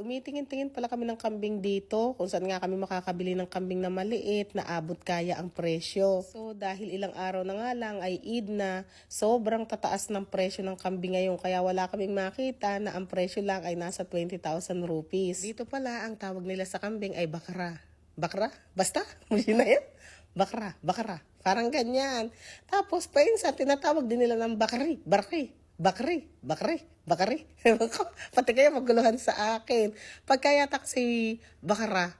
Tumitingin-tingin pala kami ng kambing dito kung saan nga kami makakabili ng kambing na maliit na abot kaya ang presyo. So dahil ilang araw na nga lang ay Eid na, sobrang tataas ng presyo ng kambing ngayon kaya wala kaming makita na ang presyo lang ay nasa 20,000 rupees. Dito pala ang tawag nila sa kambing ay bakra. Bakra? Basta? Yun na yan? Bakra, bakra. Parang ganyan. Tapos painsan, tinatawag din nila ng bakari, bakri. Bakri, bakri, bakri. Ewan ko, Pati kaya maguluhan sa akin. Pagka yata kasi bakara,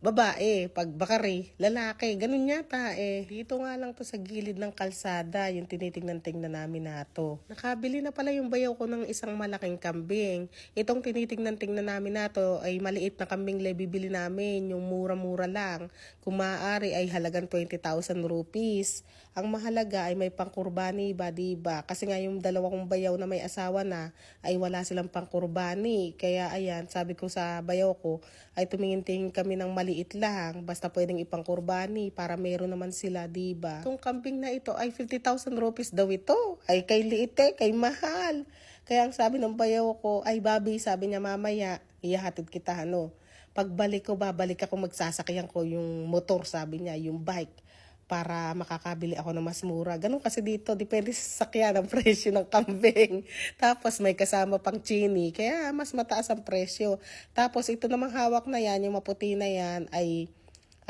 babae. Pag bakari, lalaki. Ganun yata eh. Dito nga lang to sa gilid ng kalsada, yung tinitingnan-tingnan namin na to. Nakabili na pala yung bayaw ko ng isang malaking kambing. Itong tinitingnan-tingnan namin na to ay maliit na kambing le bibili namin, yung mura-mura lang. Kung maaari ay halagang 20,000 rupees. Ang mahalaga ay may pangkurbani ba, diba? Kasi nga yung dalawa kong bayaw na may asawa na ay wala silang pangkurbani. Kaya ayan, sabi ko sa bayaw ko ay tumingin-tingin kami ng maliit lang. Basta pwedeng ipangkurbani para meron naman sila, diba? Itong kambing na ito ay 50,000 rupees daw ito. Ay kay liit eh, kay mahal. Kaya ang sabi ng bayaw ko, ay babi, sabi niya mamaya, iyahatid kita ano. Pagbalik ko, babalik ako magsasakyan ko yung motor, sabi niya, yung bike para makakabili ako ng mas mura. Ganun kasi dito, depende sa sakyan ang presyo ng kambing. Tapos may kasama pang chini, kaya mas mataas ang presyo. Tapos ito namang hawak na yan, yung maputi na yan, ay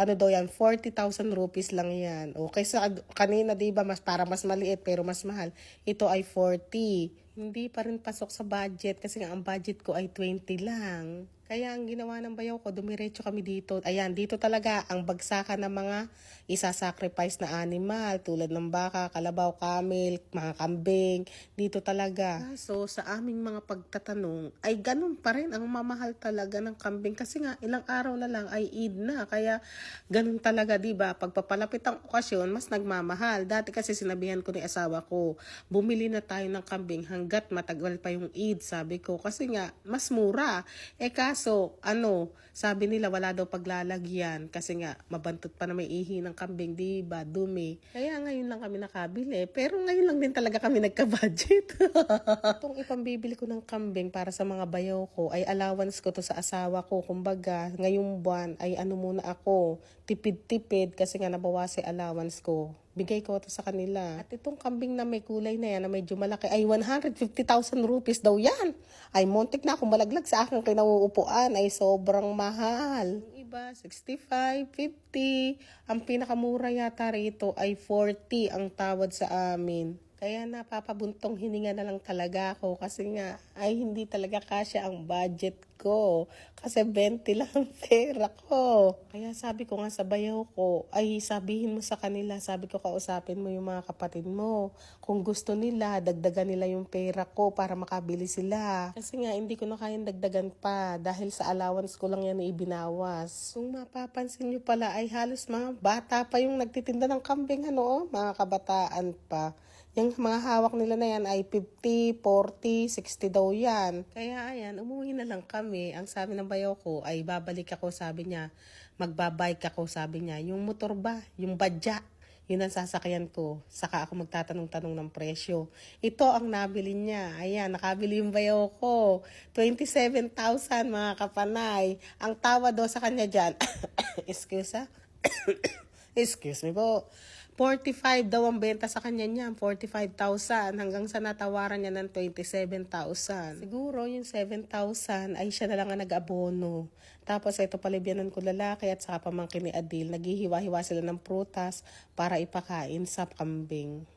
ano daw yan, 40,000 rupees lang yan. O kaysa kanina, di ba, mas, para mas maliit pero mas mahal. Ito ay 40. Hindi pa rin pasok sa budget kasi ang budget ko ay 20 lang. Kaya ang ginawa ng bayaw ko, dumiretso kami dito. Ayan, dito talaga ang bagsakan ng mga isasacrifice na animal tulad ng baka, kalabaw, camel, mga kambing. Dito talaga. So, sa aming mga pagtatanong, ay ganun pa rin ang mamahal talaga ng kambing. Kasi nga, ilang araw na lang ay Eid na. Kaya, ganun talaga, di ba? Pagpapalapit ang okasyon, mas nagmamahal. Dati kasi sinabihan ko ni asawa ko, bumili na tayo ng kambing hanggat matagal pa yung Eid, sabi ko. Kasi nga, mas mura. Eh kaso, ano, sabi nila wala daw paglalagyan kasi nga mabantot pa na may ihi ng kambing, di ba? Dumi. Kaya ngayon lang kami nakabili. Pero ngayon lang din talaga kami nagka-budget. Itong ipambibili ko ng kambing para sa mga bayaw ko ay allowance ko to sa asawa ko. Kumbaga, ngayong buwan ay ano muna ako, tipid-tipid kasi nga nabawas allowance ko. Bigay ko to sa kanila. At itong kambing na may kulay na yan, na medyo malaki, ay 150,000 rupees daw yan. Ay, montik na akong malaglag sa aking kinauupuan. Ay, sobrang mahal. Yung iba, 65, 50. Ang pinakamura yata rito ay 40 ang tawad sa amin. Kaya napapabuntong hininga na lang talaga ako kasi nga ay hindi talaga kasya ang budget ko. Kasi 20 lang ang pera ko. Kaya sabi ko nga sa bayaw ko, ay sabihin mo sa kanila, sabi ko kausapin mo yung mga kapatid mo. Kung gusto nila, dagdagan nila yung pera ko para makabili sila. Kasi nga hindi ko na kayang dagdagan pa dahil sa allowance ko lang yan na ibinawas. Kung mapapansin nyo pala ay halos mga bata pa yung nagtitinda ng kambing ano, oh, mga kabataan pa. Yung mga hawak nila na yan ay 50, 40, 60 daw yan. Kaya ayan, umuwi na lang kami. Ang sabi ng bayaw ko ay babalik ako, sabi niya. Magbabike ako, sabi niya. Yung motor ba? Yung badya. Yun ang sasakyan ko. Saka ako magtatanong-tanong ng presyo. Ito ang nabili niya. Ayan, nakabili yung bayaw ko. 27,000 mga kapanay. Ang tawa daw sa kanya dyan. Excuse ha? Excuse me po. 45 daw ang benta sa kanya niya, 45,000 hanggang sa natawaran niya ng 27,000. Siguro yung 7,000 ay siya na lang ang nag-abono. Tapos ito palibyanan ko lalaki at saka pamangkin ni Adil, naghihiwa-hiwa sila ng prutas para ipakain sa kambing.